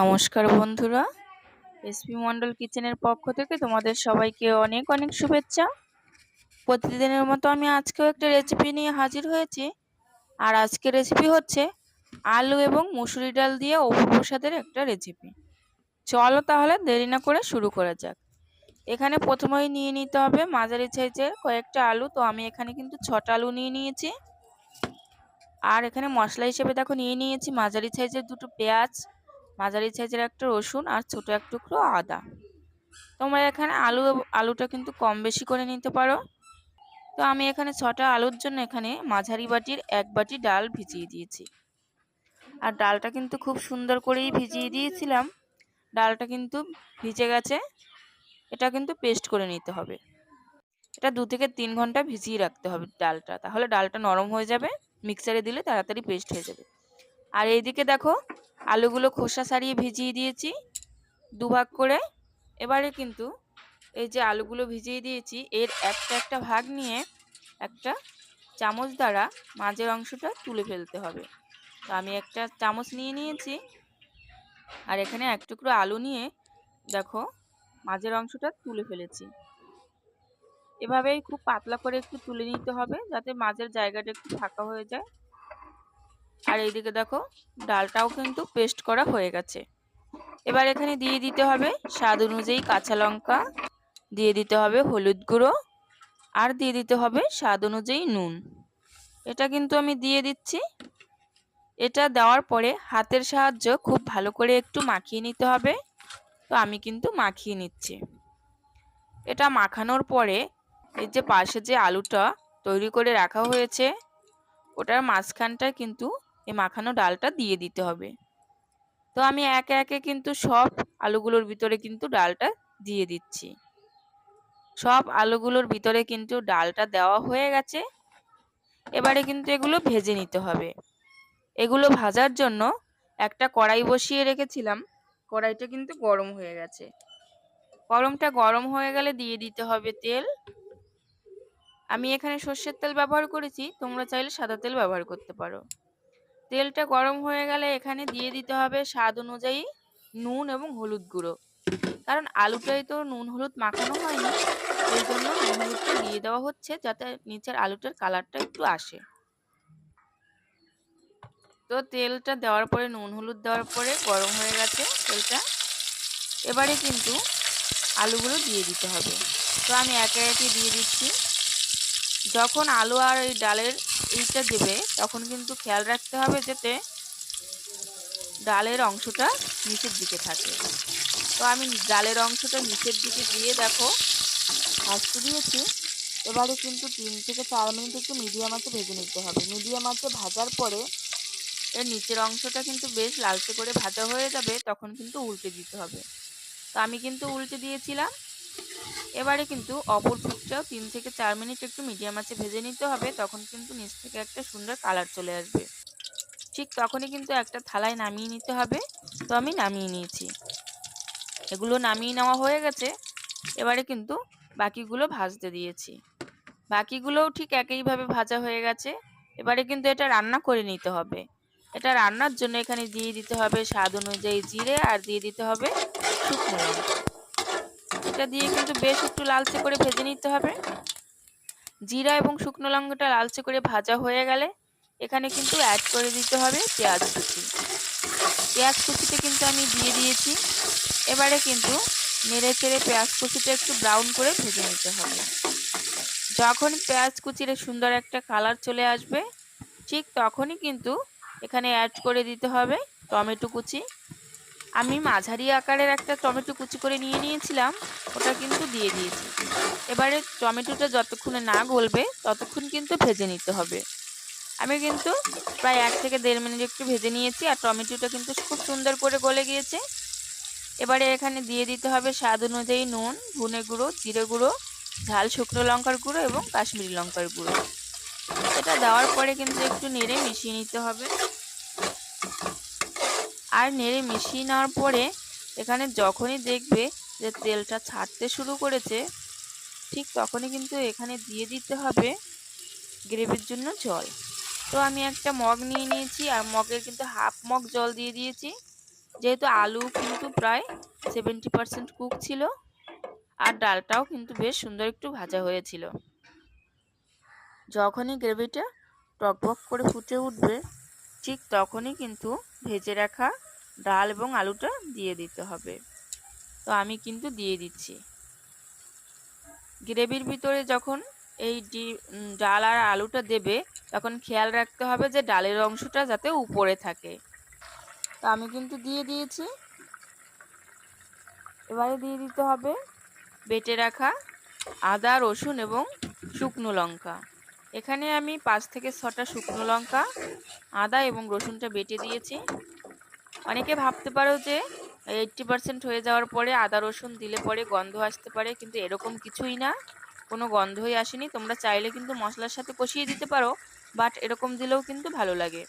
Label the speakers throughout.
Speaker 1: নমস্কার বন্ধুরা। এসপি মন্ডল কিচেনের পক্ষ থেকে তোমাদের সবাইকে অনেক অনেক শুভেচ্ছা। প্রতিদিনের মতো আমি আজকেও একটা রেসিপি নিয়ে হাজির হয়েছি। আর আজকে রেসিপি হচ্ছে আলু এবং মুসুরি ডাল দিয়ে অপপ্রসাদের একটা রেসিপি চলো তাহলে দেরি না করে শুরু করা যাক। এখানে প্রথমেই নিয়ে নিতে হবে মাঝারি সাইজের কয়েকটা আলু। তো আমি এখানে কিন্তু ছটা আলু নিয়ে নিয়েছি। আর এখানে মশলা হিসেবে দেখো নিয়ে নিয়েছি মাঝারি সাইজের দুটো পেঁয়াজ মাঝারি সাইজের একটা রসুন আর ছোট এক টুকরো আদা। তোমরা এখানে আলু আলুটা কিন্তু কম বেশি করে নিতে পারো। তো আমি এখানে ছটা আলুর জন্য এখানে মাঝারি বাটির এক বাটি ডাল ভিজিয়ে দিয়েছি। আর ডালটা কিন্তু খুব সুন্দর করেই ভিজিয়ে দিয়েছিলাম। ডালটা কিন্তু ভিজে গেছে। এটা কিন্তু পেস্ট করে নিতে হবে। এটা দু থেকে তিন ঘণ্টা ভিজিয়ে রাখতে হবে ডালটা। তাহলে ডালটা নরম হয়ে যাবে। মিক্সারে দিলে তাড়াতাড়ি পেস্ট হয়ে যাবে। আর এইদিকে দেখো, আলুগুলো খোসা সারিয়ে ভিজিয়ে দিয়েছি, দুভাগ করে। এবারে কিন্তু এই যে আলুগুলো ভিজিয়ে দিয়েছি, এর একটা একটা ভাগ নিয়ে একটা চামচ দ্বারা মাঝের অংশটা তুলে ফেলতে হবে। তো আমি একটা চামচ নিয়ে নিয়েছি, আর এখানে এক টুকরো আলু নিয়ে দেখো মাঝের অংশটা তুলে ফেলেছি। এভাবেই খুব পাতলা করে একটু তুলে নিতে হবে, যাতে মাঝের জায়গাটা একটু ফাঁকা হয়ে যায়। আর এইদিকে দেখো, ডালটাও কিন্তু পেস্ট করা হয়ে গেছে। এবার এখানে দিয়ে দিতে হবে স্বাদ অনুযায়ী কাঁচা লঙ্কা, দিয়ে দিতে হবে হলুদ গুঁড়ো, আর দিয়ে দিতে হবে স্বাদ অনুযায়ী নুন। এটা কিন্তু আমি দিয়ে দিচ্ছি। এটা দেওয়ার পরে হাতের সাহায্য খুব ভালো করে একটু মাখিয়ে নিতে হবে। তো আমি কিন্তু মাখিয়ে নিচ্ছি। এটা মাখানোর পরে এই যে পাশে যে আলুটা তৈরি করে রাখা হয়েছে, ওটার মাঝখানটায় কিন্তু এই মাখানো ডালটা দিয়ে দিতে হবে। তো আমি একে একে কিন্তু সব আলুগুলোর ভিতরে কিন্তু ডালটা দিয়ে দিচ্ছি। সব আলুগুলোর ভিতরে কিন্তু ডালটা দেওয়া হয়ে গেছে। এবারে কিন্তু এগুলো ভেজে নিতে হবে। এগুলো ভাজার জন্য একটা কড়াই বসিয়ে রেখেছিলাম। কড়াইটা কিন্তু গরম হয়ে গেছে। গরমটা গরম হয়ে গেলে দিয়ে দিতে হবে তেল। আমি এখানে সর্ষের তেল ব্যবহার করেছি, তোমরা চাইলে সাদা তেল ব্যবহার করতে পারো। তেলটা গরম হয়ে গেলে এখানে দিয়ে দিতে হবে স্বাদ অনুযায়ী নুন এবং হলুদ গুঁড়ো। কারণ আলুটাই তো নুন হলুদ মাখানো হয়নি এই জন্য নুন হলুদটা দিয়ে দেওয়া হচ্ছে যাতে নিচের আলুটার কালারটা একটু আসে। তো তেলটা দেওয়ার পরে, নুন হলুদ দেওয়ার পরে গরম হয়ে গেছে তেলটা। এবারে কিন্তু আলুগুলো দিয়ে দিতে হবে। তো আমি একে একে দিয়ে দিচ্ছি। যখন আলু আর এই ডালের এইটা দেবে, তখন কিন্তু খেয়াল রাখতে হবে যাতে ডালের অংশটা নিচের দিকে থাকে। তো আমি ডালের অংশটা নিচের দিকে দিয়ে দেখো ভাজতে দিয়েছি। এবারে কিন্তু তিন থেকে চার মিনিট একটু মিডিয়াম আঁচে ভেজে নিতে হবে। মিডিয়াম আঁচে ভাজার পরে এর নিচের অংশটা কিন্তু বেশ লালচে করে ভাজা হয়ে যাবে, তখন কিন্তু উল্টে দিতে হবে। তো আমি কিন্তু উল্টে দিয়েছিলাম। এবারে কিন্তু অপর পিঠটাও তিন থেকে চার মিনিট একটু মিডিয়াম আঁচে ভেজে নিতে হবে, তখন কিন্তু নিচ থেকে একটা সুন্দর কালার চলে আসবে। ঠিক তখনই কিন্তু একটা থালায় নামিয়ে নিতে হবে, তো আমি নামিয়ে নিয়েছি। এগুলো নামিয়ে নেওয়া হয়ে গেছে, এবারে কিন্তু বাকিগুলো ভাজতে দিয়েছি। বাকিগুলোও ঠিক একইভাবে ভাজা হয়ে গেছে, এবারে কিন্তু এটা রান্না করে নিতে হবে। এটা রান্নার জন্য এখানে দিয়ে দিতে হবে স্বাদ অনুযায়ী জিরে আর দিয়ে দিতে হবে শুকনো লঙ্কা। এটা দিয়ে কিন্তু বেশ একটু লালচে করে ভেজে নিতে হবে। জিরা এবং শুকনো লঙ্কাটা লালচে করে ভাজা হয়ে গেলে এখানে কিন্তু অ্যাড করে দিতে হবে পেঁয়াজ কুচি। পেঁয়াজ কুচিতে কিন্তু আমি দিয়ে দিয়েছি। এবারে কিন্তু নেড়ে চেড়ে পেঁয়াজ কুচিটা একটু ব্রাউন করে ভেজে নিতে হবে। যখন পেঁয়াজ কুচির সুন্দর একটা কালার চলে আসবে, ঠিক তখনই কিন্তু এখানে অ্যাড করে দিতে হবে টমেটো কুচি। আমি মাঝারি আকারের একটা টমেটো কুচি করে নিয়ে নিয়েছিলাম, ওটা কিন্তু দিয়ে দিয়েছি। এবারে টমেটোটা যতক্ষণে না গলবে, ততক্ষণ কিন্তু ভেজে নিতে হবে। আমি কিন্তু প্রায় এক থেকে দেড় মিনিট একটু ভেজে নিয়েছি, আর টমেটোটা কিন্তু খুব সুন্দর করে গলে গিয়েছে। এবারে এখানে দিয়ে দিতে হবে স্বাদ অনুযায়ী নুন, ধনে গুঁড়ো, জিরে গুঁড়ো, ঝাল শুকনো লঙ্কার গুঁড়ো এবং কাশ্মীরি লঙ্কার গুঁড়ো। এটা দেওয়ার পরে কিন্তু একটু নেড়ে মিশিয়ে নিতে হবে। আর নেড়ে মিশিয়ে নেওয়ার পরে এখানে যখনই দেখবে যে তেলটা ছাড়তে শুরু করেছে, ঠিক তখনই কিন্তু এখানে দিয়ে দিতে হবে গ্রেভির জন্য জল। তো আমি একটা মগ নিয়ে নিয়েছি, আর মগের কিন্তু হাফ মগ জল দিয়ে দিয়েছি। যেহেতু আলু কিন্তু প্রায় সেভেন্টি পার্সেন্ট কুক ছিল, আর ডালটাও কিন্তু বেশ সুন্দর একটু ভাজা হয়েছিল। যখনই গ্রেভিটা টকবক করে ফুটে উঠবে ঠিক তখনই কিন্তু ভেজে রাখা ডাল এবং আলুটা দিয়ে দিতে হবে। তো আমি কিন্তু দিয়ে দিচ্ছি। গ্রেভির ভিতরে যখন এই ডাল আর আলুটা দেবে, তখন খেয়াল রাখতে হবে যে ডালের অংশটা যাতে উপরে থাকে। তো আমি কিন্তু দিয়ে দিয়েছি। এবারে দিয়ে দিতে হবে বেটে রাখা আদা, রসুন এবং শুকনো লঙ্কা। এখানে আমি পাঁচ থেকে ছটা শুকনো লঙ্কা, আদা এবং রসুনটা বেটে দিয়েছি। অনেকে ভাবতে পারো যে এইটটি পার্সেন্ট হয়ে যাওয়ার পরে আদা, রসুন দিলে পরে গন্ধ আসতে পারে, কিন্তু এরকম কিছুই না। কোনো গন্ধই আসেনি। তোমরা চাইলে কিন্তু মশলার সাথে কষিয়ে দিতে পারো, বাট এরকম দিলেও কিন্তু ভালো লাগে।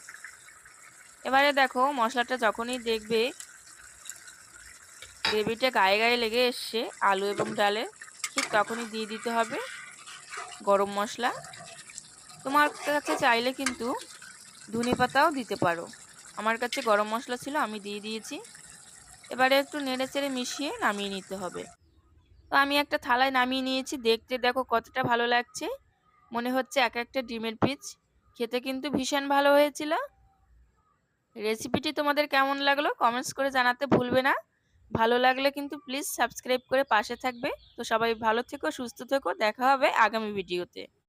Speaker 1: এবারে দেখো, মশলাটা যখনই দেখবে, গ্রেভিটা গায়ে গায়ে লেগে এসছে, আলু এবং ডালে, ঠিক তখনই দিয়ে দিতে হবে গরম মশলা। তোমার কাছে চাইলে কিন্তু ধনে পাতাও দিতে পারো। আমার কাছে গরম মশলা ছিল, আমি দিয়ে দিয়েছি। এবারে একটু নেড়ে চেড়ে মিশিয়ে নামিয়ে নিতে হবে। তো আমি একটা থালায় নামিয়ে নিয়েছি। দেখতে দেখো কতটা ভালো লাগছে। মনে হচ্ছে এক একটা ডিমের পিচ। খেতে কিন্তু ভীষণ ভালো হয়েছিল। রেসিপিটি তোমাদের কেমন লাগল কমেন্টস করে জানাতে ভুলবে না। ভালো লাগলে কিন্তু প্লিজ সাবস্ক্রাইব করে পাশে থাকবে। তো সবাই ভালো থেকো, সুস্থ থেকো। দেখা হবে আগামী ভিডিওতে।